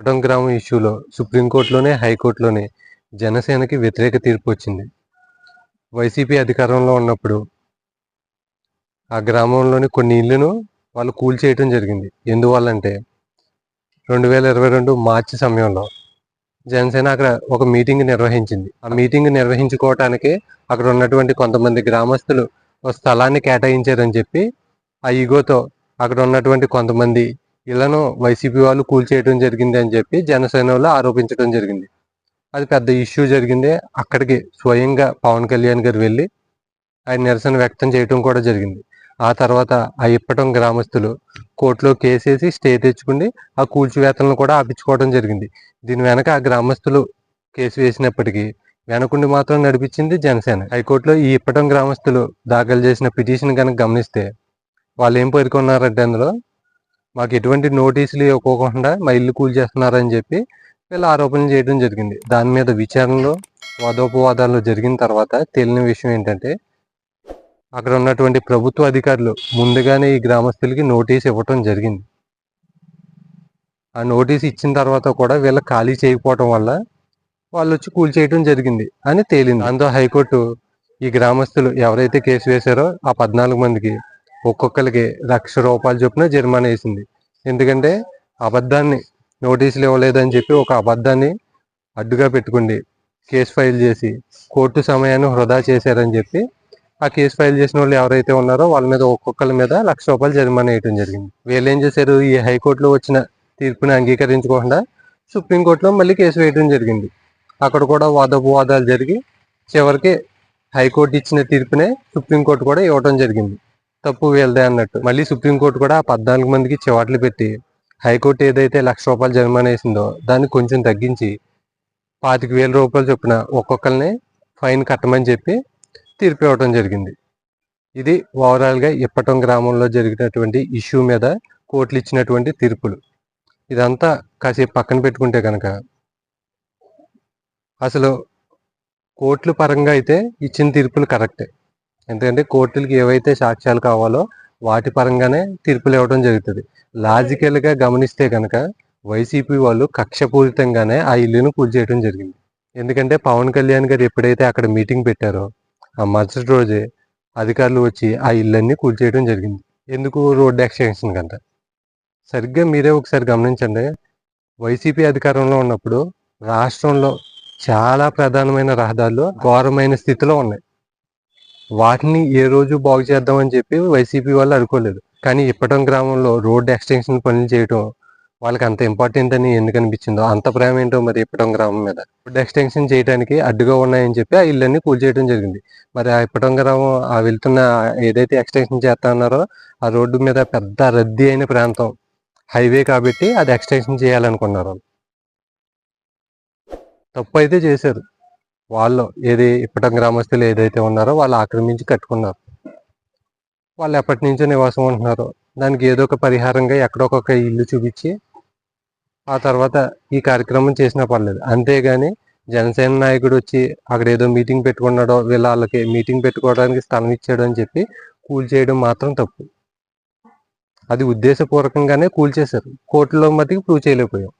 ఇప్పటం గ్రామం ఇష్యూలో సుప్రీంకోర్టులోనే హైకోర్టులోనే జనసేనకి వ్యతిరేక తీర్పు వచ్చింది. వైసీపీ అధికారంలో ఉన్నప్పుడు ఆ గ్రామంలోని కొన్ని ఇళ్ళను వాళ్ళు కూల్చేయటం జరిగింది. ఎందువల్లంటే రెండు వేల ఇరవై రెండు మార్చి సమయంలో జనసేన అక్కడ ఒక మీటింగ్ నిర్వహించింది. ఆ మీటింగ్ నిర్వహించుకోవటానికి అక్కడ ఉన్నటువంటి కొంతమంది గ్రామస్తులు ఒక స్థలాన్ని కేటాయించారని చెప్పి ఆ ఈగోతో అక్కడ ఉన్నటువంటి కొంతమంది ఇళ్ళను వైసీపీ వాళ్ళు కూల్చేయడం జరిగింది అని చెప్పి జనసేన వాళ్ళు ఆరోపించడం జరిగింది. అది పెద్ద ఇష్యూ జరిగింది. అక్కడికి స్వయంగా పవన్ కళ్యాణ్ గారు వెళ్ళి ఆయన నిరసన వ్యక్తం చేయడం కూడా జరిగింది. ఆ తర్వాత ఆ ఇప్పటం గ్రామస్తులు కోర్టులో కేసేసి స్టే తెచ్చుకుని ఆ కూల్చివేతలను కూడా ఆపించుకోవడం జరిగింది. దీని వెనక ఆ గ్రామస్తులు కేసు వేసినప్పటికీ వెనకుండి మాత్రం నడిపించింది జనసేన. హైకోర్టులో ఈ ఇప్పటం గ్రామస్తులు దాఖలు చేసిన పిటిషన్ కనుక గమనిస్తే వాళ్ళు ఏం పేర్కొన్నారంటే అందులో మాకు ఎటువంటి నోటీసులు ఇవ్వకోకుండా మా ఇల్లు కూల్చేస్తున్నారని చెప్పి వీళ్ళు ఆరోపణలు చేయడం జరిగింది. దాని మీద విచారణలో వాదోపవాదాలు జరిగిన తర్వాత తేలిన విషయం ఏంటంటే అక్కడ ఉన్నటువంటి ప్రభుత్వ అధికారులు ముందుగానే ఈ గ్రామస్తులకి నోటీస్ ఇవ్వటం జరిగింది. ఆ నోటీస్ ఇచ్చిన తర్వాత కూడా వీళ్ళ ఖాళీ చేయకపోవటం వల్ల వాళ్ళు వచ్చి కూల్చేయటం జరిగింది అని తేలింది. దాంతో హైకోర్టు ఈ గ్రామస్తులు ఎవరైతే కేసు వేశారో ఆ పద్నాలుగు మందికి ఒక్కొక్కరికి లక్ష రూపాయలు చొప్పున జరిమానా వేసింది. ఎందుకంటే అబద్ధాన్ని నోటీసులు ఇవ్వలేదని చెప్పి ఒక అబద్ధాన్ని అడ్డుగా పెట్టుకుండి కేసు ఫైల్ చేసి కోర్టు సమయాన్ని వృధా చేశారని చెప్పి ఆ కేసు ఫైల్ చేసిన వాళ్ళు ఎవరైతే ఉన్నారో వాళ్ళ మీద ఒక్కొక్కరి మీద లక్ష రూపాయలు జరిమానా వేయడం జరిగింది. వీళ్ళు ఏం చేశారు? ఈ హైకోర్టులో వచ్చిన తీర్పుని అంగీకరించుకోకుండా సుప్రీంకోర్టులో మళ్ళీ కేసు వేయడం జరిగింది. అక్కడ కూడా వాదోపవాదాలు జరిగి చివరికి హైకోర్టు ఇచ్చిన తీర్పునే సుప్రీంకోర్టు కూడా ఇవ్వడం జరిగింది. తప్పు వీళ్ళదే అన్నట్టు. మళ్ళీ సుప్రీంకోర్టు కూడా పద్నాలుగు మందికి చివాట్లు పెట్టి హైకోర్టు ఏదైతే లక్ష రూపాయలు జరిమానా వేసిందో దాన్ని కొంచెం తగ్గించి పాతిక వేల రూపాయలు చొప్పున ఒక్కొక్కరిని ఫైన్ కట్టమని చెప్పి తీర్పు ఇవ్వడం జరిగింది. ఇది ఓవరాల్గా ఇప్పటం గ్రామంలో జరిగినటువంటి ఇష్యూ మీద కోర్టులు ఇచ్చినటువంటి తీర్పులు. ఇదంతా కాసేపు పక్కన పెట్టుకుంటే కనుక అసలు కోర్టుల పరంగా అయితే ఇచ్చిన తీర్పులు కరెక్టే. ఎందుకంటే కోర్టులకి ఏవైతే సాక్ష్యాలు కావాలో వాటి పరంగానే తీర్పులు ఇవ్వడం జరుగుతుంది. లాజికల్గా గమనిస్తే కనుక వైసీపీ వాళ్ళు కక్షపూరితంగానే ఆ ఇల్లును పూజ చేయడం జరిగింది. ఎందుకంటే పవన్ కళ్యాణ్ గారు ఎప్పుడైతే అక్కడ మీటింగ్ పెట్టారో ఆ మరుసటి రోజే అధికారులు వచ్చి ఆ ఇల్లన్నీ కూల్చేయడం జరిగింది. ఎందుకు రోడ్ ఎక్స్టెన్షన్ కంట? సరిగ్గా మీరే ఒకసారి గమనించండి. వైసీపీ అధికారంలో ఉన్నప్పుడు రాష్ట్రంలో చాలా ప్రధానమైన రహదారులు ఘోరమైన స్థితిలో ఉన్నాయి. వాటిని ఏ రోజు బాగు చేద్దామని చెప్పి వైసీపీ వాళ్ళు అనుకోలేదు. కానీ ఇప్పటం గ్రామంలో రోడ్ ఎక్స్టెన్షన్ పనులు చేయటం వాళ్ళకి అంత ఇంపార్టెంట్ అని ఎందుకు అనిపించిందో అంత ప్రేమ ఏంటో మరి ఇప్పటం గ్రామం మీద. రోడ్ ఎక్స్టెన్షన్ చేయడానికి అడ్డుగా ఉన్నాయని చెప్పి ఆ ఇల్లన్నీ కూల్చేయడం జరిగింది. మరి ఆ ఇప్పటం గ్రామం ఆ వెళ్తున్న ఏదైతే ఎక్స్టెన్షన్ చేస్తా ఉన్నారో ఆ రోడ్డు మీద పెద్ద రద్దీ అయిన ప్రాంతం హైవే కాబట్టి అది ఎక్స్టెన్షన్ చేయాలనుకున్నారు తప్పు అయితే చేశారు. వాళ్ళు ఏది ఇప్పటం గ్రామస్తులు ఏదైతే ఉన్నారో వాళ్ళు ఆక్రమించి కట్టుకున్నారు. వాళ్ళు ఎప్పటి నుంచో నివాసం ఉంటున్నారో. దానికి ఏదో ఒక పరిహారంగా ఎక్కడొక ఇల్లు చూపించి ఆ తర్వాత ఈ కార్యక్రమం చేసినా పర్లేదు. అంతేగాని జనసేన నాయకుడు వచ్చి అక్కడ ఏదో మీటింగ్ పెట్టుకున్నాడో వీళ్ళ వాళ్ళకి మీటింగ్ పెట్టుకోవడానికి స్థలం ఇచ్చాడు అని చెప్పి కూల్ చేయడం మాత్రం తప్పు. అది ఉద్దేశపూర్వకంగానే కూల్ చేశారు. కోర్టులో మటుకు ప్రూవ్ చేయలేకపోయాం.